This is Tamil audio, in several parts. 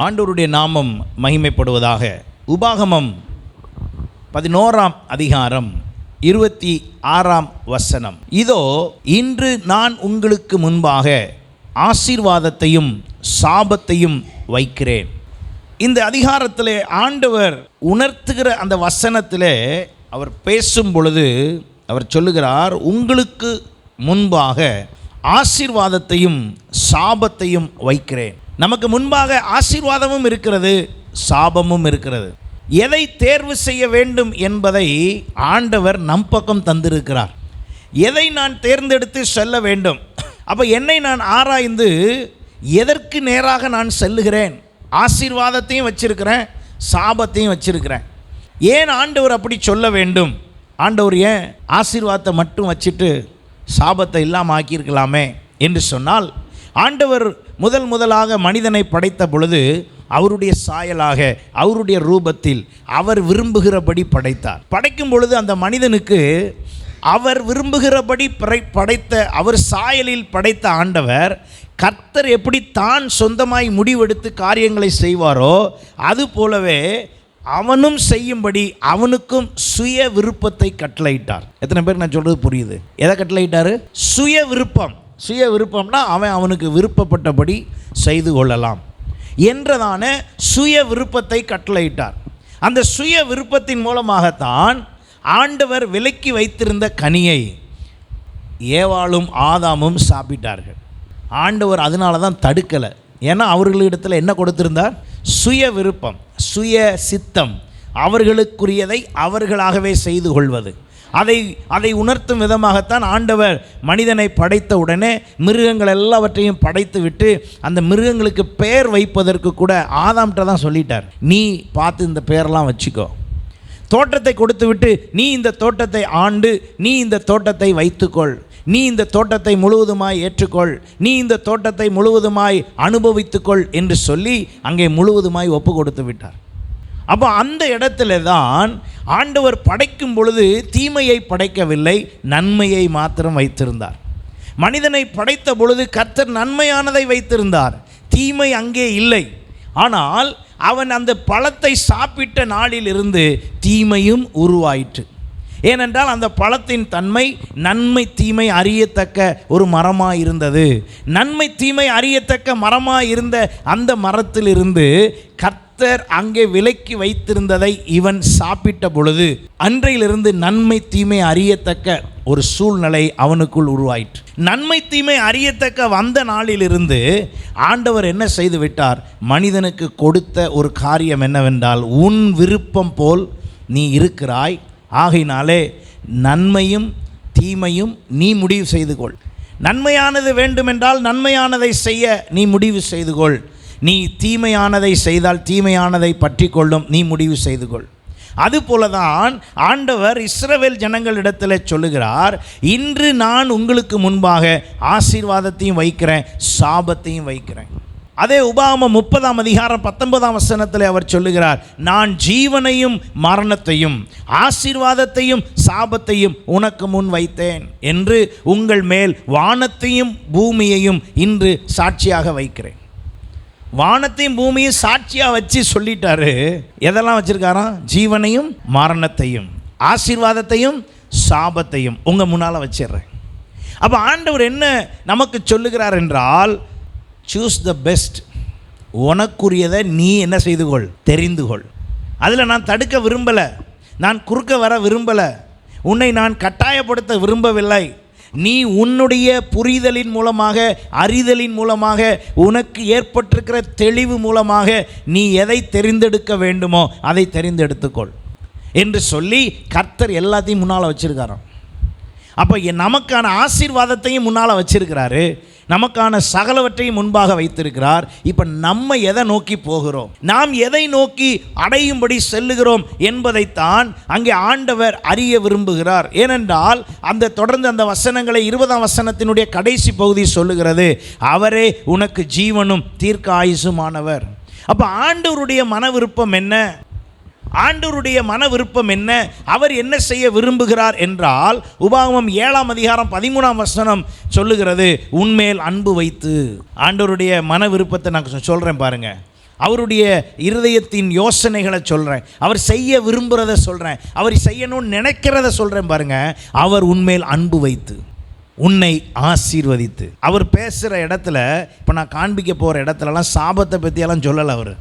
ஆண்டவருடைய நாமம் மகிமைப்படுவதாக. உபாகமம் பதினோராம் அதிகாரம் இருபத்தி ஆறாம் வசனம். இதோ இன்று நான் உங்களுக்கு முன்பாக ஆசீர்வாதத்தையும் சாபத்தையும் வைக்கிறேன். இந்த அதிகாரத்தில் ஆண்டவர் உணர்த்துகிற அந்த வசனத்தில் அவர் பேசும் பொழுது அவர் சொல்லுகிறார் உங்களுக்கு முன்பாக ஆசீர்வாதத்தையும் சாபத்தையும் வைக்கிறேன். நமக்கு முன்பாக ஆசீர்வாதமும் இருக்கிறது சாபமும் இருக்கிறது. எதை தேர்வு செய்ய வேண்டும் என்பதை ஆண்டவர் நம் பக்கம் தந்திருக்கிறார். எதை நான் தேர்ந்தெடுத்து செல்ல வேண்டும்? அப்போ என்னை நான் ஆராய்ந்து எதற்கு நேராக நான் செல்லுகிறேன்? ஆசீர்வாதத்தையும் வச்சிருக்கிறேன் சாபத்தையும் வச்சிருக்கிறேன். ஏன் ஆண்டவர் அப்படி சொல்ல வேண்டும்? ஆண்டவர் ஏன் ஆசீர்வாதத்தை மட்டும் வச்சுட்டு சாபத்தை இல்லாமல் ஆக்கியிருக்கலாமே என்று சொன்னால் ஆண்டவர் முதல் முதலாக மனிதனை படைத்த பொழுது அவருடைய சாயலாக அவருடைய ரூபத்தில் அவர் விரும்புகிறபடி படைத்தார். படைக்கும் பொழுது அந்த மனிதனுக்கு அவர் விரும்புகிறபடி படை- படைத்த அவர் சாயலில் படைத்த ஆண்டவர் கர்த்தர் எப்படி தான் சொந்தமாய் முடிவெடுத்து காரியங்களை செய்வாரோ அது போலவே அவனும் செய்யும்படி அவனுக்கும் சுய விருப்பத்தை கட்டளையிட்டார். எத்தனை பேர் நான் சொல்றது புரியுது? எதை கட்டளையிட்டாரு? சுய விருப்பம். சுய விருப்பம்னா அவன் அவனுக்கு விருப்பப்பட்டபடி செய்து கொள்ளலாம். என்றதான சுய விருப்பத்தை கட்டளையிட்டார். அந்த சுய விருப்பத்தின் மூலமாகத்தான் ஆண்டவர் விலக்கி வைத்திருந்த கனியை ஏவாளும் ஆதாமும் சாப்பிட்டார்கள். ஆண்டவர் அதனால தான் தடுக்கலை. ஏன்னா அவர்களிடத்தில் என்ன கொடுத்திருந்தார்? சுய விருப்பம் சுய சித்தம் அவர்களுக்குரியதை அவர்களாகவே செய்து கொள்வது. அதை அதை உணர்த்தும் விதமாகத்தான் ஆண்டவர் மனிதனை படைத்த உடனே மிருகங்கள் எல்லாவற்றையும் படைத்து விட்டு அந்த மிருகங்களுக்கு பெயர் வைப்பதற்கு கூட ஆதாம்கிட்ட தான் சொல்லிட்டார். நீ பார்த்து இந்த பெயரெல்லாம் வச்சுக்கோ. தோட்டத்தை கொடுத்து விட்டு நீ இந்த தோட்டத்தை ஆண்டு நீ இந்த தோட்டத்தை வைத்துக்கொள். நீ இந்த தோட்டத்தை முழுவதுமாய் ஏற்றுக்கொள். நீ இந்த தோட்டத்தை முழுவதுமாய் அனுபவித்துக்கொள் என்று சொல்லி அங்கே முழுவதுமாய் ஒப்பு கொடுத்து விட்டார். அப்போ அந்த இடத்துல தான் ஆண்டவர் படைக்கும் பொழுது தீமையை படைக்கவில்லை நன்மையை மாத்திரம் வைத்திருந்தார். மனிதனை படைத்த பொழுது கர்த்தர் நன்மையானதை வைத்திருந்தார். தீமை அங்கே இல்லை. ஆனால் அவன் அந்த பழத்தை சாப்பிட்ட நாளிலிருந்து தீமையும் உருவாயிற்று. ஏனென்றால் அந்த பழத்தின் தன்மை நன்மை தீமை அறியத்தக்க ஒரு மரமாக இருந்தது நன்மை தீமை அறியத்தக்க மரமாக இருந்த அந்த மரத்திலிருந்து கர்த்தர் அங்கே விலக்கி வைத்திருந்ததை இவன் சாப்பிட்ட பொழுது அன்றையிலிருந்து நன்மை தீமை அறியத்தக்க ஒரு சூழ்நிலை அவனுக்குள் உருவாயிற்று. நன்மை தீமை அறியத்தக்க வந்த நாளிலிருந்து ஆண்டவர் என்ன செய்து விட்டார்? மனிதனுக்கு கொடுத்த ஒரு காரியம் என்னவென்றால் உன் விருப்பம் போல் நீ இருக்கிறாய். ஆகையினாலே நன்மையும் தீமையும் நீ முடிவு செய்து கொள். நன்மையானது வேண்டுமென்றால் நன்மையானதை செய்ய நீ முடிவு செய்து கொள். நீ தீமையானதை செய்தால் தீமையானதை பற்றி கொள்ளும் நீ முடிவு செய்து கொள் அதுபோல தான் ஆண்டவர் இஸ்ரவேல் ஜனங்களிடத்தில் சொல்லுகிறார் இன்று நான் உங்களுக்கு முன்பாக ஆசீர்வாதத்தையும் வைக்கிறேன் சாபத்தையும் வைக்கிறேன். அதே உபாம முப்பதாம் அதிகாரம் பத்தொன்பதாம் வசனத்தில் அவர் சொல்லுகிறார் நான் ஜீவனையும் மரணத்தையும் ஆசீர்வாதத்தையும் சாபத்தையும் உனக்கு முன் வைத்தேன் என்று உங்கள் மேல் வானத்தையும் பூமியையும் இன்று சாட்சியாக வைக்கிறேன். வானத்தையும் பூமியும் சாட்சியாக வச்சு சொல்லிட்டாரு. எதெல்லாம் வச்சுருக்காராம்? ஜீவனையும் மரணத்தையும் ஆசீர்வாதத்தையும் சாபத்தையும். உங்கள் முன்னால் வச்சிடுறேன். அப்போ ஆண்டவர் என்ன நமக்கு சொல்லுகிறார் என்றால் சூஸ் த பெஸ்ட் உனக்குரியதை நீ என்ன செய்து கொள்? தெரிந்து கொள். அதில் நான் தடுக்க விரும்பலை. நான் குறுக்க வர விரும்பலை. உன்னை நான் கட்டாயப்படுத்த விரும்பவில்லை. நீ உன்னுடைய புரிதலின் மூலமாக அறிதலின் மூலமாக உனக்கு ஏற்பட்டிருக்கிற தெளிவு மூலமாக நீ எதை தெரிந்தெடுக்க வேண்டுமோ அதை தெரிந்தெடுத்துக்கொள். என்று சொல்லி கர்த்தர் எல்லாத்தையும் முன்னால் வச்சுருக்காராம். அப்போ நமக்கான ஆசீர்வாதத்தையும் முன்னால் வச்சிருக்கிறாரு. நமக்கான சகலவற்றையும் முன்பாக வைத்திருக்கிறார். இப்போ நம்ம எதை நோக்கி போகிறோம்? நாம் எதை நோக்கி அடையும்படி செல்லுகிறோம் என்பதைத்தான் அங்கே ஆண்டவர் அறிய விரும்புகிறார். ஏனென்றால் அந்த தொடர்ந்து அந்த வசனங்களை இருபதாம் வசனத்தினுடைய கடைசி பகுதி சொல்லுகிறது அவரே உனக்கு ஜீவனும் தீர்க்க ஆயுசுமானவர். அப்போ ஆண்டவருடைய மன விருப்பம் என்ன? ஆண்டவருடைய மன விருப்பம் என்ன? அவர் என்ன செய்ய விரும்புகிறார் என்றால் உபாகமம் ஏழாம் அதிகாரம் பதிமூணாம் வசனம் சொல்லுகிறது உன்மேல் அன்பு வைத்து. ஆண்டவருடைய மன விருப்பத்தை நான் சொல்கிறேன் பாருங்க. அவருடைய இருதயத்தின் யோசனைகளை சொல்கிறேன் அவர் செய்ய விரும்புகிறத சொல்கிறேன் அவர் செய்யணும்னு நினைக்கிறத சொல்கிறேன் பாருங்கள் அவர் உண்மையில் அன்பு வைத்து உன்னை ஆசீர்வதித்து. அவர் பேசுகிற இடத்துல இப்போ நான் காண்பிக்க போகிற இடத்துலலாம் சாபத்தை பற்றியெல்லாம் சொல்லலை அவர்.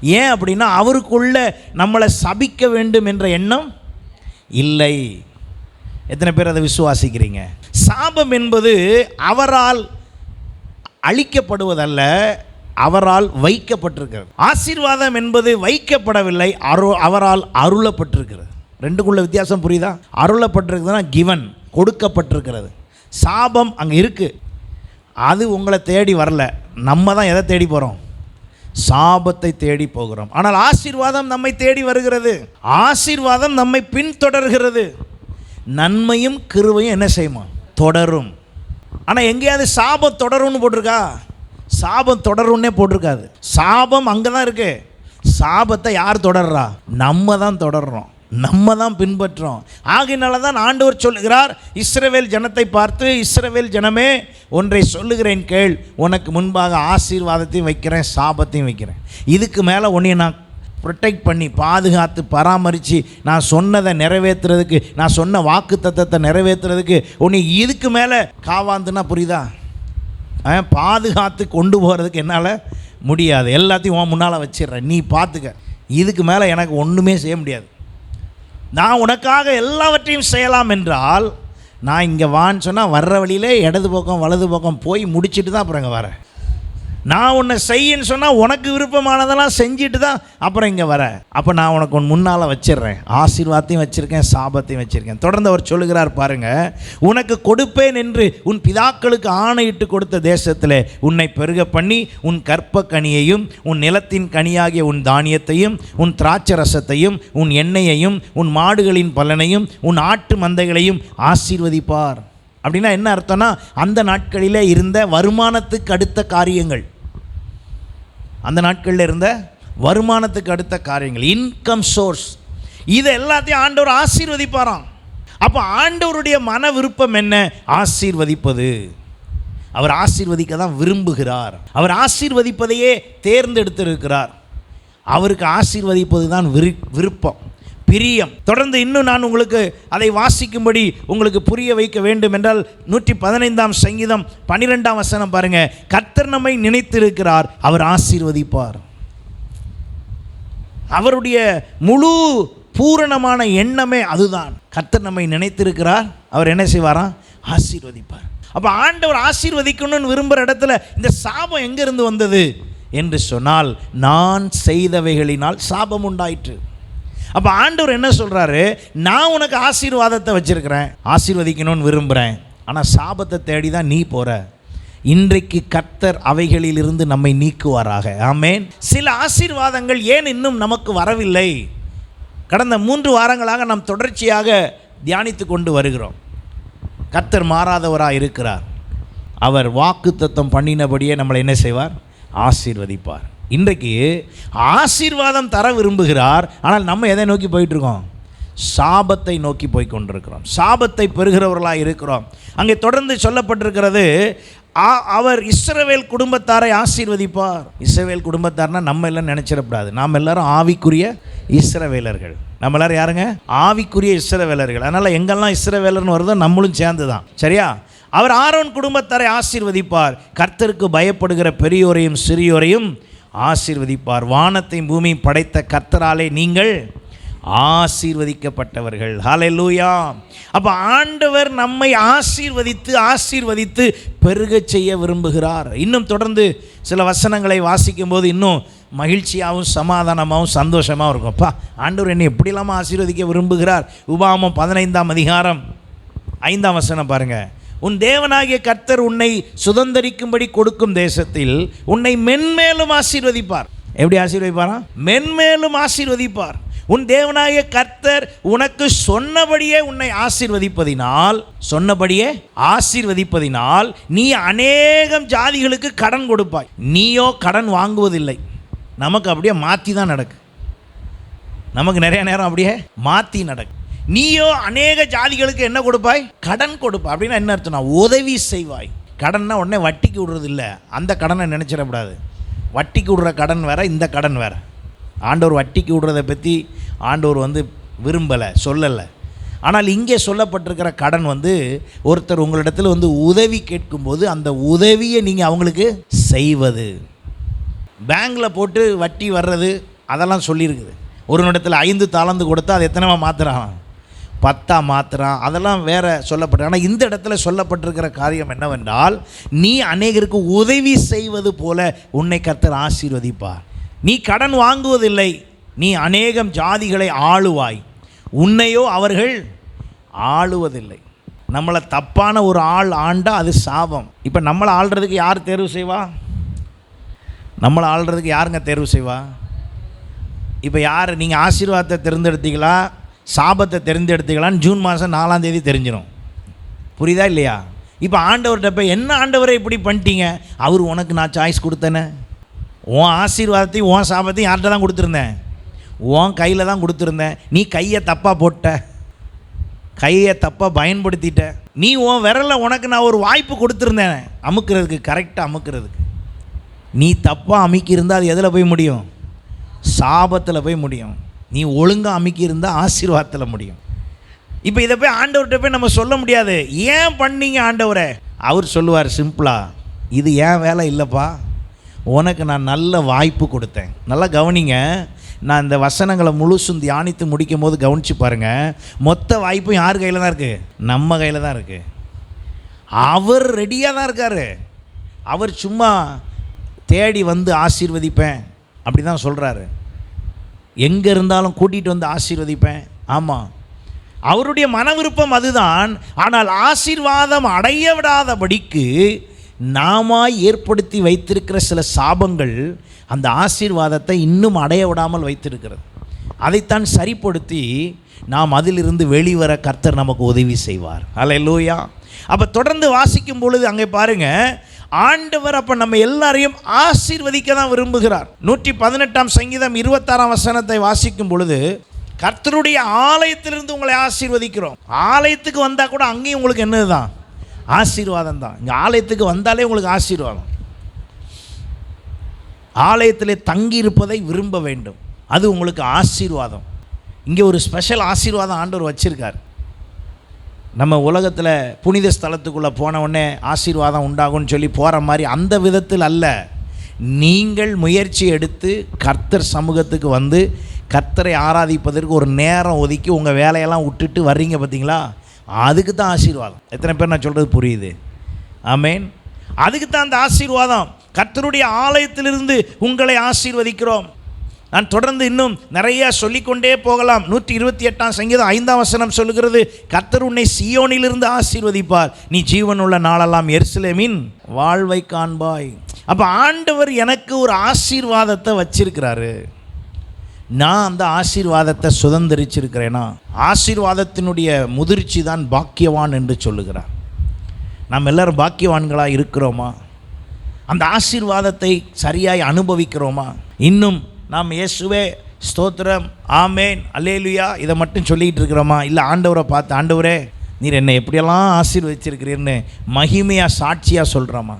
ஏன் அப்படின்னா அவருக்குள்ள நம்மளை சபிக்க வேண்டும் என்ற எண்ணம் இல்லை. எத்தனை பேர் அதை விசுவாசிக்கிறீங்க? சாபம் என்பது அவரால் அழிக்கப்படுவதல்ல அவரால் வைக்கப்பட்டிருக்கிறது. ஆசீர்வாதம் என்பது வைக்கப்படவில்லை அரு அவரால் அருளப்பட்டிருக்கிறது. ரெண்டுக்குள்ள வித்தியாசம் புரியுதா? அருளப்பட்டிருக்குதுன்னா கிவன் கொடுக்கப்பட்டிருக்கிறது. சாபம் அங்கே இருக்குது அது உங்களை தேடி வரல. நம்ம தான் எதை தேடி போகிறோம் சாபத்தை தேடி போகிறோம். ஆனால் ஆசீர்வாதம் நம்மை தேடி வருகிறது. ஆசீர்வாதம் நம்மை பின்தொடர்கிறது. நன்மையும் கிருவையும் என்ன செய்யுமா? தொடரும். ஆனால் எங்கேயாவது சாபம் தொடரும்னு போட்டிருக்கா? சாபம் தொடரும்னே போட்டிருக்காது. சாபம் அங்கே தான் இருக்கு. சாபத்தை யார் தொடர்றா? நம்ம தான் தொடர்றோம். நம்ம தான் பின்பற்றோம். ஆகினால தான் ஆண்டவர் சொல்லுகிறார் இஸ்ரவேல் ஜனத்தை பார்த்து இஸ்ரவேல் ஜனமே ஒன்றை சொல்லுகிறேன் கேள். உனக்கு முன்பாக ஆசீர்வாதத்தையும் வைக்கிறேன் சாபத்தையும் வைக்கிறேன். இதுக்கு மேலே உன்னை நான் ப்ரொடெக்ட் பண்ணி பாதுகாத்து பராமரித்து நான் சொன்னதை நிறைவேற்றுறதுக்கு நான் சொன்ன வாக்கு தத்தத்தை நிறைவேற்றுறதுக்கு உன்னை இதுக்கு மேலே காவாந்துன்னா புரியுதா? ஆ, பாதுகாத்து கொண்டு போகிறதுக்கு என்னால் முடியாது. எல்லாத்தையும் உன் முன்னால் வச்சிடுறேன். நீ பார்த்துக்க இதுக்கு மேலே எனக்கு ஒன்றுமே செய்ய முடியாது. நான் உனக்காக எல்லாவற்றையும் செய்யலாம் என்றால் நான் இங்கே வான்னு சொன்னால் வர்ற வழியிலே இடது பக்கம் வலது பக்கம் போய் முடிச்சிட்டு தான் அப்புறம் இங்கே வரேன். நான் உன்னை செய்யன்னு சொன்னால் உனக்கு விருப்பமானதெல்லாம் செஞ்சுட்டு தான் அப்புறம் இங்கே வரேன் அப்போ நான் உனக்கு உன் முன்னால் வச்சிடுறேன். ஆசீர்வாதத்தையும் வச்சுருக்கேன் சாபத்தையும் வச்சுருக்கேன். தொடர்ந்து அவர் சொல்லுகிறார் பாருங்கள் உனக்கு கொடுப்பேன் என்று உன் பிதாக்களுக்கு ஆணையிட்டு கொடுத்த தேசத்தில் உன்னை பெருக பண்ணி உன் கற்ப கனியையும் உன் நிலத்தின் கனியாகிய உன் தானியத்தையும் உன் திராட்சை ரசத்தையும் உன் எண்ணெயையும் உன் மாடுகளின் பலனையும் உன் ஆட்டு மந்தைகளையும் ஆசீர்வதிப்பார். அப்படின்னா என்ன அர்த்தம்னா அந்த நாட்களில் இருந்த வருமானத்துக்கு அடுத்த காரியங்கள். அந்த நாட்களில் இருந்த வருமானத்துக்கு அடுத்த காரியங்கள். இன்கம் சோர்ஸ் இதை எல்லாத்தையும் ஆண்டவர் ஆசீர்வதிப்பாராம். அப்போ ஆண்டவருடைய மன விருப்பம் என்ன? ஆசீர்வதிப்பது. அவர் ஆசீர்வதிக்க தான் விரும்புகிறார். அவர் ஆசீர்வதிப்பதையே தேர்ந்தெடுத்திருக்கிறார். அவருக்கு ஆசீர்வதிப்பது தான் விரு விருப்பம். பிரியம். தொடர்ந்து இன்னும் நான் உங்களுக்கு அதை வாசிக்கும்படி உங்களுக்கு புரிய வைக்க வேண்டும் என்றால் நூற்றி பதினைந்தாம் சங்கீதம் பன்னிரெண்டாம் வசனம் பாருங்க. கர்த்தர் நம்மை நினைத்திருக்கிறார் அவர் ஆசீர்வதிப்பார். அவருடைய முழு பூரணமான எண்ணமே அதுதான். கர்த்தர் நம்மை நினைத்திருக்கிறார் அவர் என்ன செய்வாராம் ஆசீர்வதிப்பார். அப்போ ஆண்டவர் ஆசீர்வதிக்கணும்னு விரும்புகிற இடத்துல இந்த சாபம் எங்கேருந்து வந்தது? என்று சொன்னால் நான் செய்தவைகளினால் சாபம் உண்டாயிற்று. அப்போ ஆண்டவர் என்ன சொல்கிறாரு நான் உனக்கு ஆசீர்வாதத்தை வச்சுருக்கிறேன். ஆசீர்வதிக்கணும்னு விரும்புகிறேன் ஆனால் சாபத்தை தேடி தான் நீ போகிற இன்றைக்கு கர்த்தர் அவைகளிலிருந்து நம்மை நீக்குவாராக. ஆமேன். சில ஆசீர்வாதங்கள் ஏன் இன்னும் நமக்கு வரவில்லை? கடந்த மூன்று வாரங்களாக நாம் தொடர்ச்சியாக தியானித்து கொண்டு வருகிறோம். கர்த்தர் மாறாதவராக இருக்கிறார். அவர் வாக்குத்தத்தம் பண்ணினபடியே நம்மளை என்ன செய்வார்? ஆசீர்வதிப்பார். இன்றைக்கு ஆசீர்வாதம் தர விரும்புகிறார் ஆனால் நம்ம எதை நோக்கி போயிட்டுருக்கோம்? சாபத்தை நோக்கி போய் கொண்டிருக்கிறோம் சாபத்தை பெறுகிறவர்களாக இருக்கிறோம். அங்கே தொடர்ந்து சொல்லப்பட்டிருக்கிறது ஆ- அவர் இஸ்ரவேல் குடும்பத்தாரை ஆசீர்வதிப்பார். இஸ்ரவேல் குடும்பத்தார்னா நம்ம எல்லாம் நினச்சிடக்கூடாது. நாம் எல்லாரும் ஆவிக்குரிய இஸ்ரவேலர்கள். நம்ம எல்லாரும் யாருங்க? ஆவிக்குரிய இஸ்ரவேலர்கள். அதனால் எங்கெல்லாம் இஸ்ரவேலர்னு வருதோ நம்மளும் சேர்ந்து தான் சரியா? அவர் ஆரோன் குடும்பத்தாரை ஆசீர்வதிப்பார். கர்த்தருக்கு பயப்படுகிற பெரியோரையும் சிறியோரையும் ஆசீர்வதிப்பார். வானத்தையும் பூமியும் படைத்த கர்த்தராலே நீங்கள் ஆசீர்வதிக்கப்பட்டவர்கள். ஹalleluya அப்போ ஆண்டவர் நம்மை ஆசீர்வதித்து ஆசீர்வதித்து பெருகச் செய்ய விரும்புகிறார். இன்னும் தொடர்ந்து சில வசனங்களை வாசிக்கும்போது இன்னும் மகிழ்ச்சியாகவும் சமாதானமாகவும் சந்தோஷமாகவும் இருக்கும். அப்பா ஆண்டவர் என்னை எப்படிலாமல் ஆசீர்வதிக்க விரும்புகிறார்? உபாமம் பதினைந்தாம் அதிகாரம் ஐந்தாம் வசனம் பாருங்கள் உன் தேவனாகிய கர்த்தர் உன்னை சுதந்தரிக்கும்படி கொடுக்கும் தேசத்தில் உன்னை மென்மேலும் ஆசீர்வதிப்பார். எப்படி ஆசீர்வதிப்பாரா? மென்மேலும் ஆசீர்வதிப்பார். உன் தேவனாகிய கர்த்தர் உனக்கு சொன்னபடியே உன்னை ஆசீர்வதிப்பதினால் சொன்னபடியே ஆசீர்வதிப்பதினால் நீ அநேகம் ஜாதிகளுக்கு கடன் கொடுப்பாய். நீயோ கடன் வாங்குவதில்லை. நமக்கு அப்படியே மாற்றி தான் நடக்கு. நமக்கு நிறைய நேரம் அப்படியே மாற்றி நடக்கு. நீயோ அநேக ஜாதிகளுக்கு என்ன கொடுப்பாய்? கடன் கொடுப்பா அப்படின்னா என்ன அர்த்தம்னா உதவி செய்வாய். கடன்னா உடனே வட்டிக்கு விடுறது இல்லை அந்த கடனை நினச்சிடக்கூடாது. வட்டிக்கு விடுற கடன் வேற இந்த கடன் வேற. ஆண்டவர் வட்டிக்கு விடுறதை பற்றி ஆண்டவர் வந்து விரும்பலை சொல்லலை. ஆனால் இங்கே சொல்லப்பட்டிருக்கிற கடன் வந்து ஒருத்தர் உங்களிடத்தில் வந்து உதவி கேட்கும்போது அந்த உதவியை நீங்கள் அவங்களுக்கு செய்வது. பேங்கில் போட்டு வட்டி வர்றது அதெல்லாம் சொல்லியிருக்குது. ஒரு நிமிடத்தில் ஐந்து தாளந்து கொடுத்தா அது எத்தனைவா மாற்றுறான் பத்தா மாத்திரம் அதெல்லாம் வேறு சொல்லப்பட்டு ஆனால் இந்த இடத்துல சொல்லப்பட்டிருக்கிற காரியம் என்னவென்றால் நீ அநேகருக்கு உதவி செய்வது போல உன்னை கர்த்தர் ஆசீர்வதிப்பார். நீ கடன் வாங்குவதில்லை நீ அநேகம் ஜாதிகளை ஆளுவாய். உன்னையோ அவர்கள் ஆளுவதில்லை. நம்மளை தப்பான ஒரு ஆள் ஆண்டால் அது சாபம். இப்போ நம்மளை ஆள்றதுக்கு யார் தேர்வு செய்வா? நம்மளை ஆள்றதுக்கு யாருங்க தேர்வு செய்வா? இப்போ யார் நீங்கள் ஆசீர்வாதத்தை தேர்ந்தெடுத்தீங்களா? சாபத்தை தெரிந்தெடுத்துக்கலான்னு ஜூன் மாதம் நாலாம் தேதி தெரிஞ்சிடும் புரியுதா இல்லையா? இப்போ ஆண்டவர்கிட்ட போய் என்ன ஆண்டவரை இப்படி பண்ணிட்டீங்க? அவர் உனக்கு நான் சாய்ஸ் கொடுத்தேனே. உன் ஆசீர்வாதத்தையும் உன் சாபத்தையும் யார்கிட்ட தான் கொடுத்துருந்தேன்? உன் கையில் தான் கொடுத்துருந்தேன். நீ கையை தப்பாக போட்ட. கையை தப்பாக பயன்படுத்திட்ட. நீ உன் விரலை உனக்கு நான் ஒரு வாய்ப்பு கொடுத்துருந்தேன். அமுக்கிறதுக்கு கரெக்டாக அமுக்கிறதுக்கு. நீ தப்பாக அமுக்கியிருந்தால் அது எதில் போய் முடியும்? சாபத்தில் போய் முடியும். நீ ஒழுங்காக அமுக்கியிருந்தால் ஆசீர்வாதத்தில் முடியும். இப்போ இதை போய் ஆண்டவர்கிட்ட போய் நம்ம சொல்ல முடியாது. ஏன் பண்ணீங்க ஆண்டவரை? அவர் சொல்லுவார் சிம்பிளாக இது ஏன் வேலை இல்லைப்பா? உனக்கு நான் நல்ல வாய்ப்பு கொடுத்தேன். நல்லா கவனிங்க. நான் இந்த வசனங்களை முழுசும் தியானித்து முடிக்கும் போது கவனித்து பாருங்கள் மொத்த வாய்ப்பும் யார் கையில் தான் இருக்குது நம்ம கையில் தான் இருக்குது அவர் ரெடியாக தான் இருக்கார். அவர் சும்மா தேடி வந்து ஆசீர்வதிப்பேன். அப்படி தான் சொல்கிறாரு எங்கே இருந்தாலும் கூட்டிகிட்டு வந்து ஆசீர்வதிப்பேன். ஆமாம் அவருடைய மன விருப்பம் அதுதான். ஆனால் ஆசீர்வாதம் அடைய விடாதபடிக்கு நாமாய் ஏற்படுத்தி வைத்திருக்கிற சில சாபங்கள் அந்த ஆசீர்வாதத்தை இன்னும் அடைய விடாமல் வைத்திருக்கிறது. அதைத்தான் சரிப்படுத்தி நாம் அதிலிருந்து வெளிவர கர்த்தர் நமக்கு உதவி செய்வார். அல்லேலூயா அப்போ தொடர்ந்து வாசிக்கும் பொழுது அங்கே பாருங்கள் ஆண்டவர் அப்போ நம்ம எல்லாரையும் ஆசீர்வதிக்க தான் விரும்புகிறார். நூற்றி பதினெட்டாம் சங்கீதம் இருபத்தாறாம் வசனத்தை வாசிக்கும் பொழுது கர்த்தருடைய ஆலயத்திலிருந்து உங்களை ஆசீர்வதிக்கிறோம். ஆலயத்துக்கு வந்தால் கூட அங்கேயும் உங்களுக்கு என்னது தான் ஆசீர்வாதம் தான். இங்கே ஆலயத்துக்கு வந்தாலே உங்களுக்கு ஆசீர்வாதம். ஆலயத்திலே தங்கியிருப்பதை விரும்ப வேண்டும். அது உங்களுக்கு ஆசீர்வாதம். இங்கே ஒரு ஸ்பெஷல் ஆசீர்வாதம் ஆண்டவர் வச்சிருக்கார். நம்ம உலகத்தில் புனித ஸ்தலத்துக்குள்ளே போனவுடனே ஆசீர்வாதம் உண்டாகும்னு சொல்லி போகிற மாதிரி அந்த விதத்தில் அல்ல. நீங்கள் முயற்சி எடுத்து கர்த்தர் சமூகத்துக்கு வந்து கர்த்தரை ஆராதிப்பதற்கு ஒரு நேரம் ஒதுக்கி உங்கள் வேலையெல்லாம் விட்டுட்டு வர்றீங்க பார்த்தீங்களா அதுக்கு தான் ஆசீர்வாதம். எத்தனை பேர் நான் சொல்கிறது புரியுது? ஆமேன். அதுக்கு தான் அந்த ஆசீர்வாதம். கர்த்தருடைய ஆலயத்திலிருந்து உங்களை ஆசீர்வதிக்கிறோம். நான் தொடர்ந்து இன்னும் நிறையா சொல்லிக்கொண்டே போகலாம். நூற்றி இருபத்தி எட்டாம் சங்கீதம் ஐந்தாம் வசனம் சொல்லுகிறது கர்த்தர் உன்னை சியோனிலிருந்து ஆசீர்வதிப்பார். நீ ஜீவனுள்ள நாளெல்லாம் எருசலேமின் வாழ்வை காண்பாய். அப்போ ஆண்டவர் எனக்கு ஒரு ஆசீர்வாதத்தை வச்சிருக்கிறாரு. நான் அந்த ஆசீர்வாதத்தை சுதந்திரிச்சிருக்கிறேன்னா ஆசீர்வாதத்தினுடைய முதிர்ச்சி தான் பாக்கியவான் என்று சொல்லுகிறார். நாம் எல்லாரும் பாக்கியவான்களாக இருக்கிறோமா? அந்த ஆசீர்வாதத்தை சரியாய் அனுபவிக்கிறோமா? இன்னும் நாம் இயேசுவே ஸ்தோத்திரம் ஆமேன் அலேலுயா இதை மட்டும் சொல்லிகிட்டு இருக்கிறோமா? இல்லை ஆண்டவரை பார்த்து ஆண்டவரே நீர் என்னை எப்படியெல்லாம் ஆசீர்வதிச்சிருக்கிறீர்னு மகிமையாக சாட்சியாக சொல்கிறோமா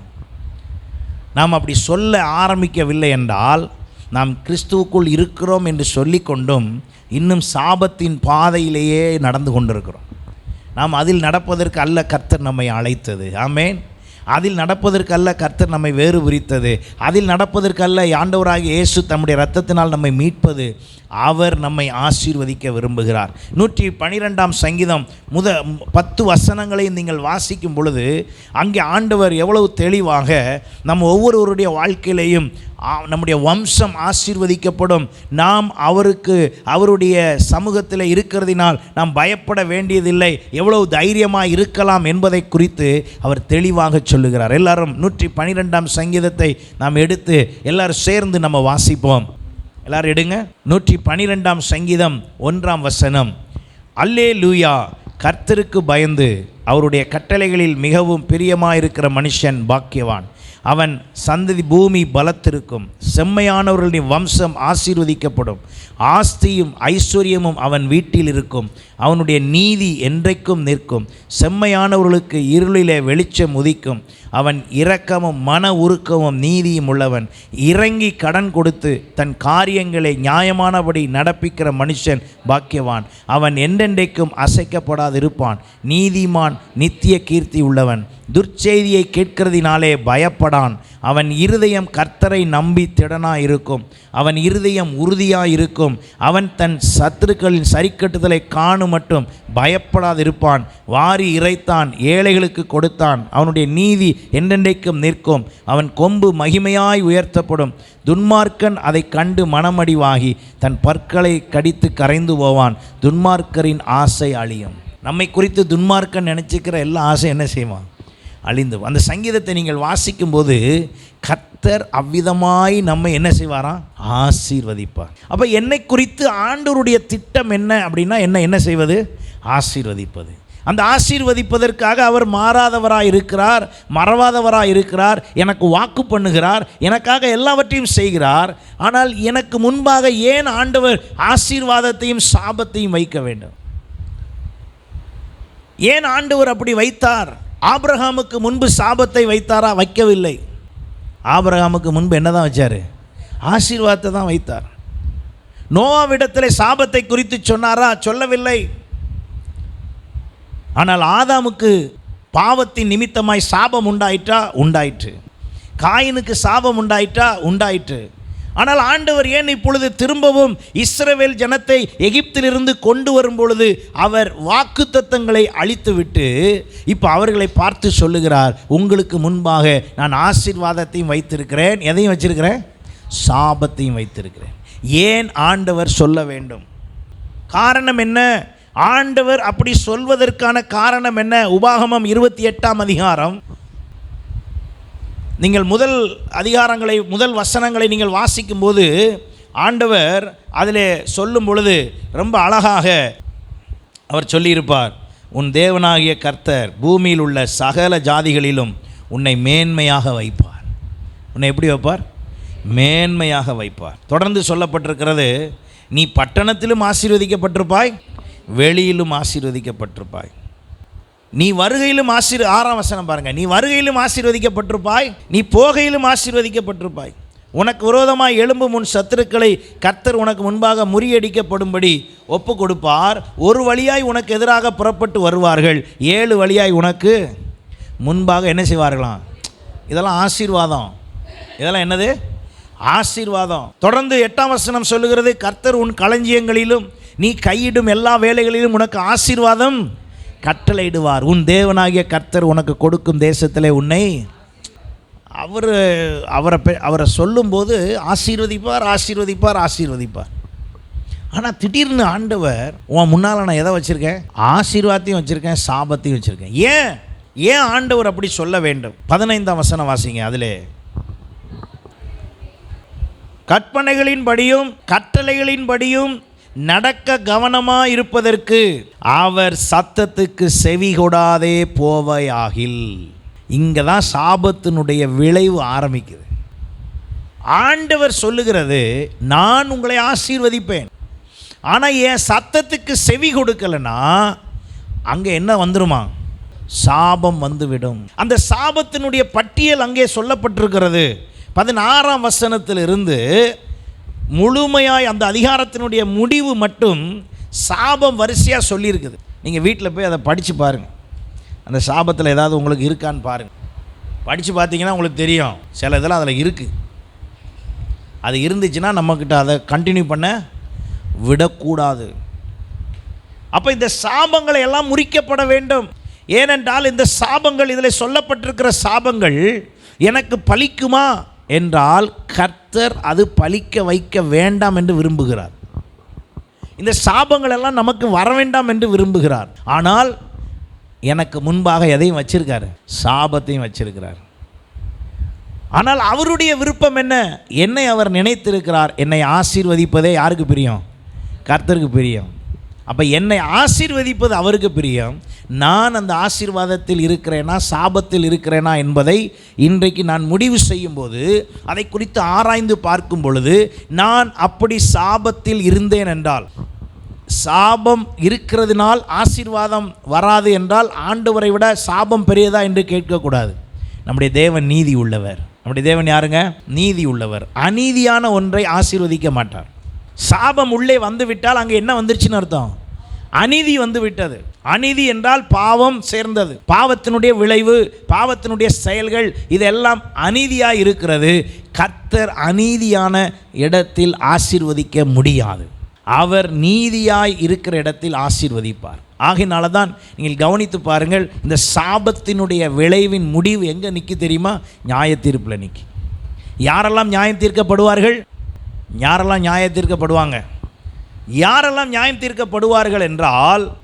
நாம் அப்படி சொல்ல ஆரம்பிக்கவில்லை என்றால் நாம் கிறிஸ்துவுக்குள் இருக்கிறோம் என்று சொல்லிக்கொண்டும் இன்னும் சாபத்தின் பாதையிலேயே நடந்து கொண்டிருக்கிறோம். நாம் அதில் நடப்பதற்கு அல்ல கர்த்தர் நம்மை அழைத்தது. ஆமேன். அதில் நடப்பதற்கல்ல கர்த்தர் நம்மை வேறு விரித்தது. அதில் நடப்பதற்கல்ல ஆண்டவராக இயேசு தம்முடைய ரத்தத்தினால் நம்மை மீட்பது. அவர் நம்மை ஆசீர்வதிக்க விரும்புகிறார். நூற்றி பனிரெண்டாம் சங்கீதம் முத பத்து வசனங்களையும் நீங்கள் வாசிக்கும் பொழுது அங்கே ஆண்டவர் எவ்வளவு தெளிவாக நம்ம ஒவ்வொருவருடைய வாழ்க்கையிலையும் நம்முடைய வம்சம் ஆசீர்வதிக்கப்படும். நாம் அவருக்கு அவருடைய சமூகத்தில் இருக்கிறதினால் நாம் பயப்பட வேண்டியதில்லை. எவ்வளவு தைரியமாக இருக்கலாம் என்பதை குறித்து அவர் தெளிவாக சொல்லுகிறார். எல்லாரும் நூற்றி பனிரெண்டாம் சங்கீதத்தை நாம் எடுத்து எல்லாரும் சேர்ந்து நம்ம வாசிப்போம். எல்லாரும் எடுங்க. நூற்றி பனிரெண்டாம் சங்கீதம் ஒன்றாம் வசனம். அல்லே லூயா கர்த்தருக்கு பயந்து. அவருடைய கட்டளைகளில் மிகவும் பிரியமாயிருக்கிற மனுஷன் பாக்கியவான். அவன் சந்ததி பூமி பலத்திருக்கும். செம்மையானவர்களின் வம்சம் ஆசீர்வதிக்கப்படும். ஆஸ்தியும் ஐஸ்வர்யமும் அவன் வீட்டில் இருக்கும். அவனுடைய நீதி என்றைக்கும் நிற்கும். செம்மையானவர்களுக்கு இருளிலே வெளிச்சம் உதிக்கும். அவன் இரக்கமும் மன உருக்கமும் நீதியும் உள்ளவன். இறங்கி கடன் கொடுத்து தன் காரியங்களை நியாயமானபடி நடப்பிக்கிற மனுஷன் பாக்கியவான். அவன் என்றென்றைக்கும் அசைக்கப்படாதிருப்பான். நீதிமான் நித்திய கீர்த்தி உள்ளவன். துர்ச்செய்தியை கேட்கிறதினாலே பயப்படான். அவன் இருதயம் கர்த்தரை நம்பி திடனாய் இருக்கும் அவன் இருதயம் உறுதியாய் இருக்கும் அவன் தன் சத்துருக்களின் சரிக்கட்டுதலை காணும் மட்டும் பயப்படாதிருப்பான். வாரி இறைத்தான் ஏழைகளுக்கு கொடுத்தான். அவனுடைய நீதி என்றென்றைக்கும் நிற்கும். அவன் கொம்பு மகிமையாய் உயர்த்தப்படும். துன்மார்க்கன் அதை கண்டு மனமடிவாகி தன் பற்களை கடித்து கரைந்து போவான். துன்மார்க்கரின் ஆசை அழியும். நம்மை குறித்து துன்மார்க்கன் நினச்சிக்கிற எல்லா ஆசை என்ன செய்வான்? அழிந்து அந்த சங்கீதத்தை நீங்கள் வாசிக்கும்போது கத்தர் அவ்விதமாய் நம்மை என்ன செய்வாராம்? ஆசீர்வதிப்பார். அப்போ என்னை குறித்து ஆண்டவருடைய திட்டம் என்ன அப்படின்னா என்ன என்ன செய்வது? ஆசீர்வதிப்பது. அந்த ஆசீர்வதிப்பதற்காக அவர் மாறாதவராக இருக்கிறார் மறவாதவராக இருக்கிறார் எனக்கு வாக்கு பண்ணுகிறார் எனக்காக எல்லாவற்றையும் செய்கிறார். ஆனால் எனக்கு முன்பாக ஏன் ஆண்டவர் ஆசீர்வாதத்தையும் சாபத்தையும் வைக்க வேண்டும்? ஏன் ஆண்டவர் அப்படி வைத்தார்? ஆபிரகாமுக்கு முன்பு சாபத்தை வைத்தாரா? வைக்கவில்லை. ஆபிரகாமுக்கு முன்பு என்னதான் வச்சார்? ஆசீர்வாதத்தை தான் வைத்தார். நோவாவிடத்தில் சாபத்தை குறித்து சொன்னாரா? சொல்லவில்லை. ஆனால் ஆதாமுக்கு பாவத்தின் நிமித்தமாய் சாபம் உண்டாயிட்டா உண்டாயிற்று. காயினுக்கு சாபம் உண்டாயிட்டா உண்டாயிற்று. ஆனால் ஆண்டவர் ஏன் இப்பொழுது திரும்பவும் இஸ்ரவேல் ஜனத்தை எகிப்திலிருந்து கொண்டு வரும் பொழுது அவர் வாக்குத்தத்தங்களை அழித்துவிட்டு இப்போ அவர்களை பார்த்து சொல்லுகிறார் உங்களுக்கு முன்பாக நான் ஆசீர்வாதத்தையும் வைத்திருக்கிறேன். எதையும் வச்சிருக்கிறேன் சாபத்தையும் வைத்திருக்கிறேன். ஏன் ஆண்டவர் சொல்ல வேண்டும்? காரணம் என்ன? ஆண்டவர் அப்படி சொல்வதற்கான காரணம் என்ன? உபாகமம் இருபத்தி எட்டாம் அதிகாரம் நீங்கள் முதல் அதிகாரங்களை முதல் வசனங்களை நீங்கள் வாசிக்கும்போது ஆண்டவர் அதில் சொல்லும் பொழுது ரொம்ப அழகாக அவர் சொல்லியிருப்பார் உன் தேவனாகிய கர்த்தர் பூமியில் உள்ள சகல ஜாதிகளிலும் உன்னை மேன்மையாக வைப்பார். உன்னை எப்படி வைப்பார்? மேன்மையாக வைப்பார். தொடர்ந்து சொல்லப்பட்டிருக்கிறது நீ பட்டணத்திலும் ஆசீர்வதிக்கப்பட்டிருப்பாய் வெளியிலும் ஆசீர்வதிக்கப்பட்டிருப்பாய். நீ வருகையிலும் ஆசீர் ஆறாம் வசனம் பாருங்கள் நீ வருகையிலும் ஆசீர்வதிக்கப்பட்டிருப்பாய் நீ போகையிலும் ஆசீர்வதிக்கப்பட்டிருப்பாய். உனக்கு விரோதமாக எழும்பும் உன் சத்துருக்களை கர்த்தர் உனக்கு முன்பாக முறியடிக்கப்படும்படி ஒப்பு கொடுப்பார் ஒரு வழியாய் உனக்கு எதிராக புறப்பட்டு வருவார்கள். ஏழு வழியாய் உனக்கு முன்பாக என்ன செய்வார்களாம்? இதெல்லாம் ஆசீர்வாதம். இதெல்லாம் என்னது? ஆசீர்வாதம். தொடர்ந்து எட்டாம் வசனம் சொல்லுகிறது கர்த்தர் உன் களஞ்சியங்களிலும் நீ கையிடும் எல்லா வேலைகளிலும் உனக்கு ஆசீர்வாதம். கட்டளையிடுவார். உன் தேவனாகிய கர்த்தர் உனக்கு கொடுக்கும் தேசத்திலே உன்னை அவர் அவரை பெ- அவரை சொல்லும்போது ஆசீர்வதிப்பார் ஆசீர்வதிப்பார் ஆசீர்வதிப்பார். ஆனால் திடீர்னு ஆண்டவர் உன் முன்னால் நான் எதை வச்சுருக்கேன்? ஆசீர்வாதத்தையும் வச்சுருக்கேன் சாபத்தையும் வச்சுருக்கேன். ஏன்? ஏன் ஆண்டவர் அப்படி சொல்ல வேண்டும்? பதினைந்தாம் வசனம் வாசிங்க அதிலே. கற்பனைகளின்படியும் கட்டளைகளின்படியும் நடக்க கவனமாக இருப்பதற்கு அவர் சத்தத்துக்கு செவி கொடாதே போவையாகில். இங்கே தான் சாபத்தினுடைய விளைவு ஆரம்பிக்குது. ஆண்டவர் சொல்லுகிறது நான் உங்களை ஆசீர்வதிப்பேன். ஆனால் என் சத்தத்துக்கு செவி கொடுக்கலனா அங்கே என்ன வந்துருமா? சாபம் வந்துவிடும். அந்த சாபத்தினுடைய பட்டியல் அங்கே சொல்லப்பட்டிருக்கிறது. பதினாறாம் வசனத்திலிருந்து முழுமையாய் அந்த அதிகாரத்தினுடைய முடிவு மட்டும் சாபம் வரிசையாக சொல்லியிருக்குது. நீங்கள் வீட்டில் போய் அதை படித்து பாருங்கள் அந்த சாபத்தில் ஏதாவது உங்களுக்கு இருக்கான்னு பாருங்கள் படித்து பார்த்தீங்கன்னா உங்களுக்கு தெரியும். சில இதெல்லாம் அதில் இருக்குது அது இருந்துச்சுன்னா நம்மக்கிட்ட அதை கண்டினியூ பண்ண விடக்கூடாது. அப்போ இந்த சாபங்களை எல்லாம் முறிக்கப்பட வேண்டும். ஏனென்றால் இந்த சாபங்கள் இதில் சொல்லப்பட்டிருக்கிற சாபங்கள் எனக்கு பலிக்குமா? என்றால் கர்த்தர் அது பழிக்க வைக்க வேண்டாம் என்று விரும்புகிறார். இந்த சாபங்கள் எல்லாம் நமக்கு வர வேண்டாம் என்று விரும்புகிறார். ஆனால் எனக்கு முன்பாக எதையும் வச்சிருக்காரு? சாபத்தையும் வச்சிருக்கிறார். ஆனால் அவருடைய விருப்பம் என்ன? என்னை அவர் நினைத்திருக்கிறார். என்னை ஆசீர்வதிப்பதே யாருக்கு பிரியம்? கர்த்தருக்கு பிரியம். அப்போ என்னை ஆசீர்வதிப்பது அவருக்கு பிரியம். நான் அந்த ஆசீர்வாதத்தில் இருக்கிறேனா சாபத்தில் இருக்கிறேனா என்பதை இன்றைக்கு நான் முடிவு செய்யும்போது அதை குறித்து ஆராய்ந்து பார்க்கும் பொழுது நான் அப்படி சாபத்தில் இருந்தேன் என்றால் சாபம் இருக்கிறதுனால் ஆசீர்வாதம் வராது என்றால் ஆண்டவரை விட சாபம் பெரியதா என்று கேட்கக்கூடாது. நம்முடைய தேவன் நீதி உள்ளவர். நம்முடைய தேவன் யாருங்க? நீதி உள்ளவர். அநீதியான ஒன்றை ஆசீர்வதிக்க மாட்டார். சாபம் உள்ளே வந்து விட்டால் அங்கே என்ன வந்துருச்சுன்னு அர்த்தம்? அநீதி வந்து விட்டது அநீதி என்றால் பாவம் சேர்ந்தது. பாவத்தினுடைய விளைவு பாவத்தினுடைய செயல்கள் இதெல்லாம் அநீதியாக இருக்கிறது. கர்த்தர் அநீதியான இடத்தில் ஆசீர்வதிக்க முடியாது. அவர் நீதியாய் இருக்கிற இடத்தில் ஆசீர்வதிப்பார். ஆகையினால தான் நீங்கள் கவனித்து பாருங்கள் இந்த சாபத்தினுடைய விளைவின் முடிவு எங்கே நிற்கி தெரியுமா? நியாயத்தீர்ப்பில் நிற்கி யாரெல்லாம் நியாயம் தீர்க்கப்படுவார்கள்? யாரெல்லாம் நியாய தீர்க்கப்படுவாங்க? யாரெல்லாம் நியாயம் தீர்க்கப்படுவார்கள் என்றால்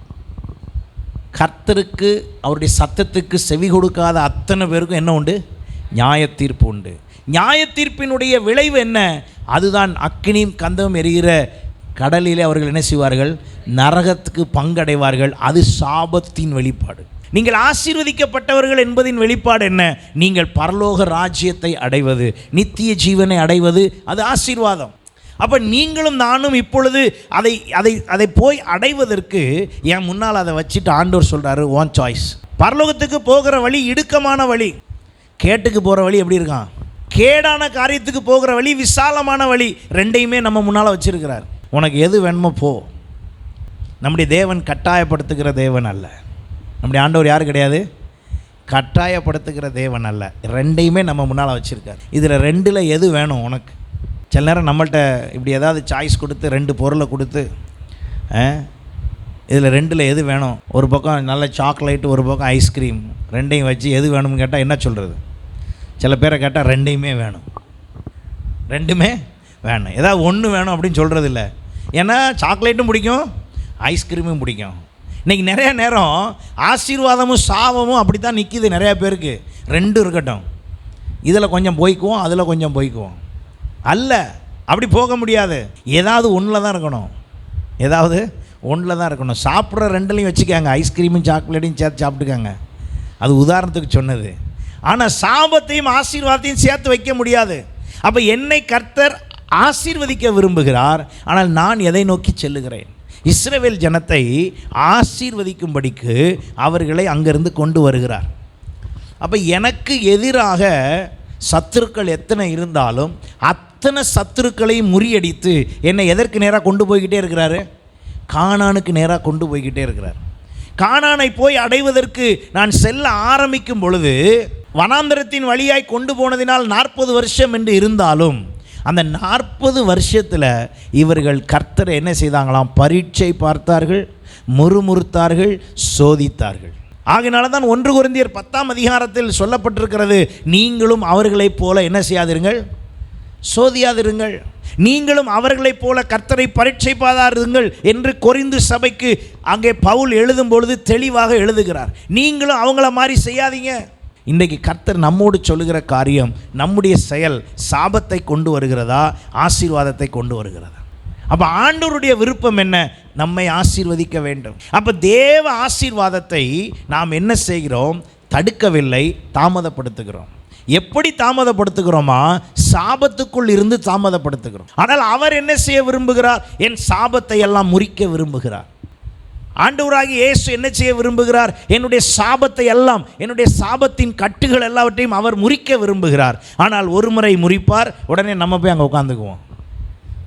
கர்த்தருக்கு அவருடைய சத்தத்துக்கு செவி கொடுக்காத அத்தனை பேருக்கும் என்ன உண்டு? நியாய தீர்ப்பு உண்டு. நியாய தீர்ப்பினுடைய விளைவு என்ன? அதுதான் அக்னியும் கந்தமும் எரிகிற கடலிலே அவர்கள் என்ன செய்வார்கள்? நரகத்துக்கு பங்கடைவார்கள். அது சாபத்தின் வெளிப்பாடு. நீங்கள் ஆசீர்வதிக்கப்பட்டவர்கள் என்பதின் வெளிப்பாடு என்ன? நீங்கள் பரலோக ராஜ்யத்தை அடைவது நித்திய ஜீவனை அடைவது அது ஆசீர்வாதம். அப்போ நீங்களும் நானும் இப்பொழுது அதை அதை அதை போய் அடைவதற்கு என் முன்னால் அதை வச்சுட்டு ஆண்டோர் சொல்கிறாரு ஓன் சாய்ஸ் பரலோகத்துக்கு போகிற வழி இடுக்கமான வழி. கேட்டுக்கு போகிற வழி எப்படி இருக்கான்? கேடான காரியத்துக்கு போகிற வழி விசாலமான வழி ரெண்டையுமே நம்ம முன்னால் வச்சுருக்கிறார். உனக்கு எது வேணுமோ போ. நம்முடைய தேவன் கட்டாயப்படுத்துகிற தேவன் அல்ல. நம்முடைய ஆண்டவர் யார் கிடையாது? கட்டாயப்படுத்துகிற தேவன் அல்ல. ரெண்டையுமே நம்ம முன்னால் வச்சுருக்கார். இதில் ரெண்டில் எது வேணும் உனக்கு? சில நேரம் நம்மள்கிட்ட இப்படி ஏதாவது சாய்ஸ் கொடுத்து ரெண்டு பொருளை கொடுத்து இதில் ரெண்டில் எது வேணும்? ஒரு பக்கம் நல்ல சாக்லேட் ஒரு பக்கம் ஐஸ்கிரீம் ரெண்டையும் வச்சு எது வேணும்னு கேட்டால் என்ன சொல்கிறது சில பேரை கேட்டால் ரெண்டையுமே வேணும். ரெண்டுமே வேணும். ஏதாவது ஒன்று வேணும் அப்படின்னு சொல்கிறது இல்லை ஏன்னா சாக்லேட்டும் பிடிக்கும் ஐஸ்கிரீமும் பிடிக்கும். இன்றைக்கி நிறைய நேரம் ஆசீர்வாதமும் சாபமும் அப்படி தான் நிற்கிது நிறையா பேருக்கு. ரெண்டும் இருக்கட்டும். இதில் கொஞ்சம் போய்க்குவோம் அதில் கொஞ்சம் போய்க்குவோம். அல்ல அப்படி போக முடியாது. ஏதாவது ஒன்றில் தான் இருக்கணும். ஏதாவது ஒன்றில் தான் இருக்கணும். சாப்பிட்ற ரெண்டுலையும் வச்சுக்காங்க. ஐஸ்கிரீமும் சாக்லேட்டையும் சேர்த்து சாப்பிட்டுக்காங்க. அது உதாரணத்துக்கு சொன்னது. ஆனால் சாபத்தையும் ஆசீர்வாதத்தையும் சேர்த்து வைக்க முடியாது. அப்போ என்னை கர்த்தர் ஆசீர்வதிக்க விரும்புகிறார். ஆனால் நான் எதை நோக்கி செல்லுகிறேன்? இஸ்ரேவேல் ஜனத்தை ஆசீர்வதிக்கும்படிக்கு அவர்களை அங்கிருந்து கொண்டு வருகிறார். அப்போ எனக்கு எதிராக சத்துருக்கள் எத்தனை இருந்தாலும் அத்தனை சத்துருக்களை முறியடித்து என்னை எதற்கு நேராக கொண்டு போய்கிட்டே இருக்கிறாரு? காணானுக்கு நேராக கொண்டு போய்கிட்டே இருக்கிறார். காணானை போய் அடைவதற்கு நான் செல்ல ஆரம்பிக்கும் பொழுது வனாந்தரத்தின் வழியாய் கொண்டு போனதினால் நாற்பது வருஷம் என்று இருந்தாலும் அந்த நாற்பது வருஷத்தில் இவர்கள் கர்த்தரை என்ன செய்தாங்களாம்? பரீட்சை பார்த்தார்கள் முறுமுறுத்தார்கள் சோதித்தார்கள். ஆகினால தான் ஒன்று குருந்தியர் பத்தாம் அதிகாரத்தில் சொல்லப்பட்டிருக்கிறது நீங்களும் அவர்களைப் போல என்ன செய்யாதிருங்கள்? சோதியாதிருங்கள். நீங்களும் அவர்களைப் போல கர்த்தரை பரீட்சை பாதாருங்கள் என்று கொரிந்து சபைக்கு அங்கே பவுல் எழுதும் பொழுது தெளிவாக எழுதுகிறார். நீங்களும் அவங்கள மாதிரி செய்யாதீங்க. இன்றைக்கு கர்த்தர் நம்மோடு சொல்லுகிற காரியம் நம்முடைய செயல் சாபத்தை கொண்டு வருகிறதா? ஆசீர்வாதத்தை கொண்டு வருகிறதா? அப்போ ஆண்டவருடைய விருப்பம் என்ன? நம்மை ஆசீர்வதிக்க வேண்டும். அப்போ தேவ ஆசீர்வாதத்தை நாம் என்ன செய்கிறோம்? தடுக்கவில்லை தாமதப்படுத்துகிறோம். எப்படி தாமதப்படுத்துகிறோமா? சாபத்துக்குள் இருந்து தாமதப்படுத்துகிறோம். ஆனால் அவர் என்ன செய்ய விரும்புகிறார்? என் சாபத்தை எல்லாம் முறிக்க விரும்புகிறார். ஆண்டவராகி இயேசு என்ன செய்ய விரும்புகிறார்? என்னுடைய சாபத்தை எல்லாம் என்னுடைய சாபத்தின் கட்டுகள் எல்லாவற்றையும் அவர் முறிக்க விரும்புகிறார். ஆனால் ஒரு முறை முறிப்பார் உடனே நம்ம போய் அங்கே உட்காந்துக்குவோம்.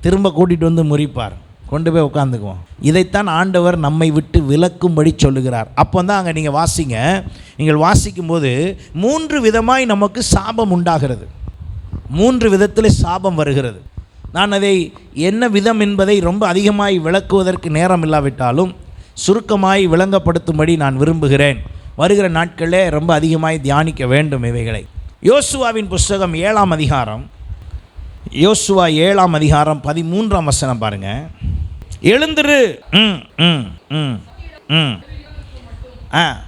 திரும்ப கூட்டிகிட்டு வந்து முறிப்பார் கொண்டு போய் உட்காந்துக்குவோம். இதைத்தான் ஆண்டவர் நம்மை விட்டு விலக்கும்படி சொல்லுகிறார். அப்போ தான் அங்கே நீங்கள் வாசிங்க. நீங்கள் வாசிக்கும்போது மூன்று விதமாய் நமக்கு சாபம் உண்டாகிறது. மூன்று விதத்தில் சாபம் வருகிறது. நான் அதை என்ன விதம் என்பதை ரொம்ப அதிகமாய் விளக்குவதற்கு நேரம் இல்லாவிட்டாலும் சுருக்கமாய் விளங்கப்படுத்தும்படி நான் விரும்புகிறேன். வருகிற நாட்களே ரொம்ப அதிகமாய் தியானிக்க வேண்டும் இவைகளை. யோசுவாவின் புஸ்தகம் ஏழாம் அதிகாரம். யோசுவா ஏழாம் அதிகாரம் பதிமூன்றாம் வசனம் பாருங்க. எழுந்துரு. ம் ம் ம் ம். ஆ.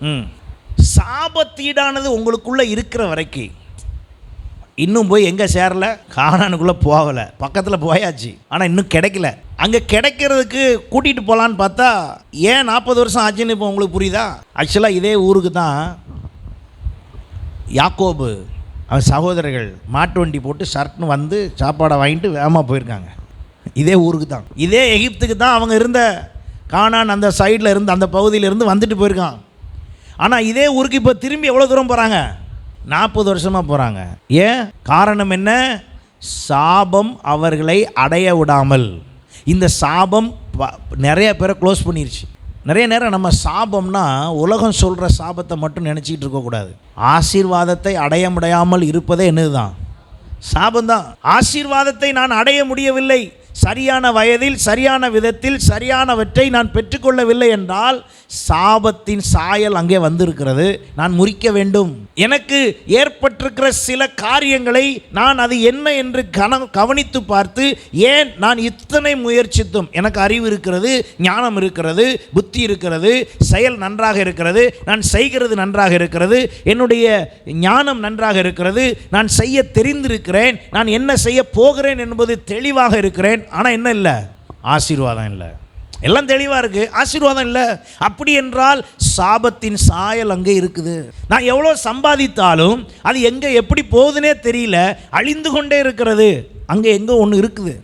ம். சாபத்தீடானது உங்களுக்குள்ளே இருக்கிற வரைக்கும் இன்னும் போய் எங்கே சேரல? காணானுக்குள்ளே போகலை. பக்கத்தில் போயாச்சு. ஆனால் இன்னும் கிடைக்கல. அங்கே கிடைக்கிறதுக்கு கூட்டிகிட்டு போகலான்னு பார்த்தா ஏன் நாற்பது வருஷம் ஆச்சுன்னு இப்போ உங்களுக்கு புரியுதா? ஆக்சுவலாக இதே ஊருக்கு தான் யாக்கோபு அவன் சகோதரர்கள் மாட்டு வண்டி போட்டு ஷர்ட்னு வந்து சாப்பாடை வாங்கிட்டு வேகமாக போயிருக்காங்க. இதே ஊருக்கு தான். இதே எகிப்துக்கு தான் அவங்க இருந்த காணான் அந்த சைடில் இருந்து அந்த பகுதியிலேருந்து வந்துட்டு போயிருக்கான். ஆனால் இதே ஊருக்கு இப்போ திரும்பி எவ்வளோ தூரம் போகிறாங்க நாற்பது வருஷமாக போகிறாங்க ஏன்? காரணம் என்ன? சாபம் அவர்களை அடைய விடாமல். இந்த சாபம் நிறைய பேரை க்ளோஸ் பண்ணிருச்சு. நிறைய நேரம் நம்ம சாபம்னா உலகம் சொல்கிற சாபத்தை மட்டும் நினச்சிக்கிட்டு இருக்கக்கூடாது ஆசீர்வாதத்தை அடைய முடியாமல் இருப்பதே என்னதுதான்? சாபம்தான். ஆசீர்வாதத்தை நான் அடைய முடியவில்லை. சரியான வயதில் சரியான விதத்தில் சரியானவற்றை நான் பெற்றுக்கொள்ளவில்லை என்றால் சாபத்தின் சாயல் அங்கே வந்திருக்கிறது. நான் முறிக்க வேண்டும். எனக்கு ஏற்பட்டிருக்கிற சில காரியங்களை நான் அது என்ன என்று கன கவனித்து பார்த்து ஏன் நான் இத்தனை முயற்சித்தும் எனக்கு அறிவு இருக்கிறது ஞானம் இருக்கிறது புத்தி இருக்கிறது செயல் நன்றாக இருக்கிறது நான் செய்கிறது நன்றாக இருக்கிறது என்னுடைய ஞானம் நன்றாக இருக்கிறது நான் செய்ய தெரிந்திருக்கிறேன் நான் என்ன செய்ய போகிறேன் என்பது தெளிவாக இருக்கிறேன் ஆனால் என்ன இல்லை? ஆசீர்வாதம் இல்லை. எல்லாம் தெளிவாக இருக்குது ஆசீர்வாதம் இல்லை. அப்படி என்றால் சாபத்தின் சாயல் அங்கே இருக்குது. நான் எவ்வளோ சம்பாதித்தாலும் அது எங்கே எப்படி போகுதுன்னே தெரியல. அழிந்து கொண்டே இருக்கிறது. அங்கே எங்கே ஒன்று இருக்குது.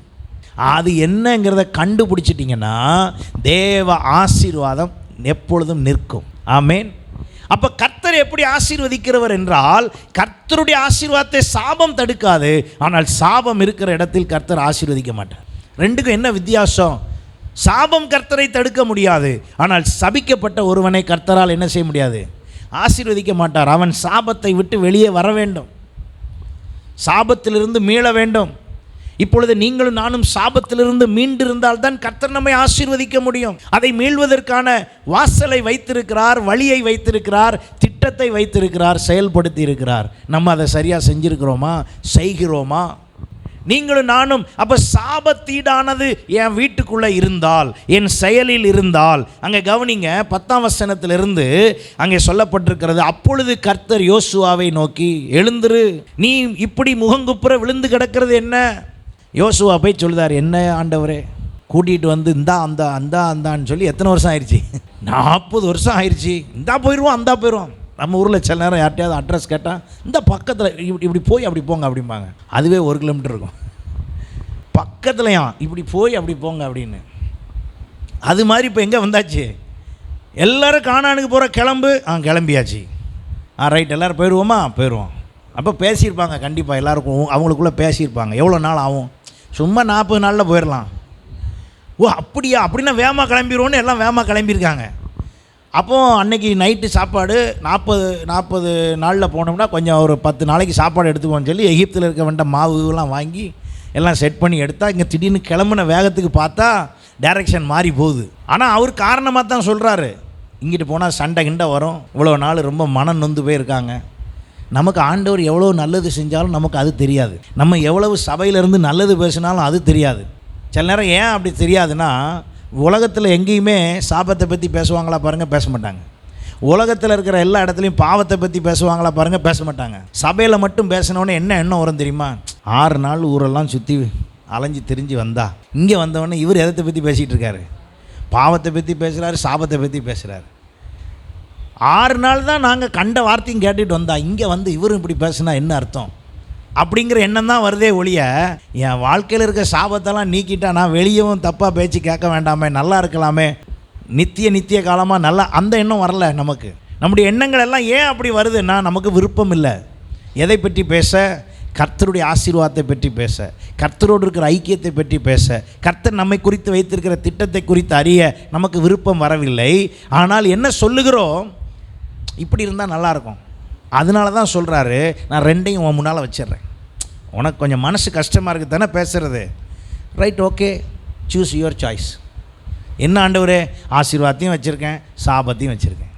அது என்னங்கிறத கண்டுபிடிச்சிட்டிங்கன்னா தேவ ஆசீர்வாதம் எப்பொழுதும் நிற்கும். ஆமேன். அப்போ கர்த்தர் எப்படி ஆசீர்வதிக்கிறவர் என்றால் கர்த்தருடைய ஆசீர்வாதத்தை சாபம் தடுக்காது. ஆனால் சாபம் இருக்கிற இடத்தில் கர்த்தர் ஆசீர்வதிக்க மாட்டார். ரெண்டுக்கும் என்ன வித்தியாசம்? சாபம் கர்த்தரை தடுக்க முடியாது. ஆனால் சபிக்கப்பட்ட ஒருவனை கர்த்தரால் என்ன செய்ய முடியாது? ஆசீர்வதிக்க மாட்டார். அவன் சாபத்தை விட்டு வெளியே வர வேண்டும். சாபத்திலிருந்து மீள வேண்டும். இப்பொழுது நீங்களும் நானும் சாபத்திலிருந்து மீண்டிருந்தால் தான் கர்த்தர் நம்மை ஆசீர்வதிக்க முடியும். அதை மீள்வதற்கான வாசலை வைத்திருக்கிறார் வழியை வைத்திருக்கிறார் திட்டத்தை வைத்திருக்கிறார் செயல்படுத்தி இருக்கிறார். நம்ம அதை சரியாக செஞ்சிருக்கிறோமா? செய்கிறோமா? நீங்களும் நானும் அப்போ சாபத்தீடானது என் வீட்டுக்குள்ளே இருந்தால் என் செயலில் இருந்தால் அங்கே கவனிங்க பத்தாம் வசனத்திலிருந்து அங்கே சொல்லப்பட்டிருக்கிறது அப்பொழுது கர்த்தர் யோசுவாவை நோக்கி எழுந்துரு. நீ இப்படி முகங்குப்புற விழுந்து கிடக்கிறது என்ன? யோசுவா போய் சொல்லுதார் என்ன ஆண்டவரே கூட்டிகிட்டு வந்து இந்தா அந்தா அந்தா அந்தான்னு சொல்லி எத்தனை வருஷம் ஆயிடுச்சு? நாற்பது வருஷம் ஆயிடுச்சு. இந்தா போயிடுவோம் அந்தா போயிடுவோம். நம்ம ஊரில் சில நேரம் யார்ட்டையாவது அட்ரஸ் கேட்டால் இந்த பக்கத்தில் இப்படி இப்படி போய் அப்படி போங்க அப்படிம்பாங்க. அதுவே ஒரு கிலோமீட்டர் இருக்கும். பக்கத்துலையா இப்படி போய் அப்படி போங்க அப்படின்னு. அது மாதிரி இப்போ எங்கே வந்தாச்சு? எல்லோரும் காணானுக்கு போகிற கிளம்பு ஆ கிளம்பியாச்சு. ஆ ரைட் எல்லோரும் போயிடுவோமா போயிடுவோம் அப்போ பேசியிருப்பாங்க கண்டிப்பாக எல்லாருக்கும் அவங்களுக்குள்ளே பேசியிருப்பாங்க. எவ்வளோ நாள் ஆகும்? சும்மா நாற்பது நாளில் போயிடலாம் ஓ அப்படியா? அப்படின்னா வேமா கிளம்பிடுவோன்னு எல்லாம் வேமா கிளம்பியிருக்காங்க. அப்போது அன்னைக்கு நைட்டு சாப்பாடு நாற்பது நாற்பது நாளில் போனோம்னா கொஞ்சம் ஒரு பத்து நாளைக்கு சாப்பாடு எடுத்துக்கோன்னு சொல்லி எகிப்தில் இருக்க வேண்ட மாவுலாம் வாங்கி எல்லாம் செட் பண்ணி எடுத்தால் இங்கே திடீர்னு கிளம்புன வேகத்துக்கு பார்த்தா டைரக்ஷன் மாறி போகுது. ஆனால் அவர் காரணமாக தான் சொல்கிறாரு இங்கிட்டு போனால் சண்டை கிண்டை வரும். இவ்வளோ நாள் ரொம்ப மனம் நொந்து போயிருக்காங்க. நமக்கு ஆண்டவர் எவ்வளோ நல்லது செஞ்சாலும் நமக்கு அது தெரியாது. நம்ம எவ்வளவு சபையிலேருந்து நல்லது பேசினாலும் அது தெரியாது. சில நேரம் ஏன் அப்படி தெரியாதுன்னா உலகத்தில் எங்கேயுமே சாபத்தை பற்றி பேசுவாங்களா பாருங்கள் பேச மாட்டாங்க. உலகத்தில் இருக்கிற எல்லா இடத்துலையும் பாவத்தை பற்றி பேசுவாங்களா பாருங்கள் பேச மாட்டாங்க. சபையில் மட்டும் பேசினோன்னே என்ன எண்ணம் வரும் தெரியுமா? ஆறு நாள் ஊரெல்லாம் சுற்றி அலைஞ்சு திரிஞ்சு வந்தா. இங்கே வந்தவொடனே இவர் எதத்தை பற்றி பேசிகிட்டு இருக்காரு? பாவத்தை பற்றி பேசுகிறாரு சாபத்தை பற்றி பேசுகிறாரு ஆறு நாள் தான் நாங்கள் கண்ட வார்த்தையும் கேட்டுட்டு வந்தா. இங்கே வந்து இவரும் இப்படி பேசுனா என்ன அர்த்தம்? அப்படிங்கிற எண்ணம் தான் வருதே ஒழிய என் வாழ்க்கையில் இருக்க சாபத்தெல்லாம் நீக்கிட்டா நான் வெளியவும் தப்பாக பேச்சு கேட்க வேண்டாமே நல்லா இருக்கலாமே. நித்திய நித்திய காலமாக நல்லா அந்த எண்ணம் வரல நமக்கு. நம்முடைய எண்ணங்கள் எல்லாம் ஏன் அப்படி வருதுன்னா நமக்கு விருப்பம் இல்லை. எதை பற்றி பேச? கர்த்தருடைய ஆசீர்வாதத்தை பற்றி பேச. கர்த்தரோடு இருக்கிற ஐக்கியத்தை பற்றி பேச. கர்த்தர் நம்மை குறித்து வைத்திருக்கிற திட்டத்தை குறித்து அறிய நமக்கு விருப்பம் வரவில்லை. ஆனால் என்ன சொல்லுகிறோம்? இப்படி இருந்தால் நல்லாயிருக்கும் அதனால தான் சொல்கிறாரு நான் ரெண்டையும் உன் முன்னால் வச்சிடுறேன். உனக்கு கொஞ்சம் மனசு கஷ்டமாக இருக்குது தானே பேசுகிறது right okay choose your choice என்ன ஆண்டவரே? ஆசீர்வாதத்தையும் வச்சுருக்கேன் சாபத்தையும் வச்சுருக்கேன்.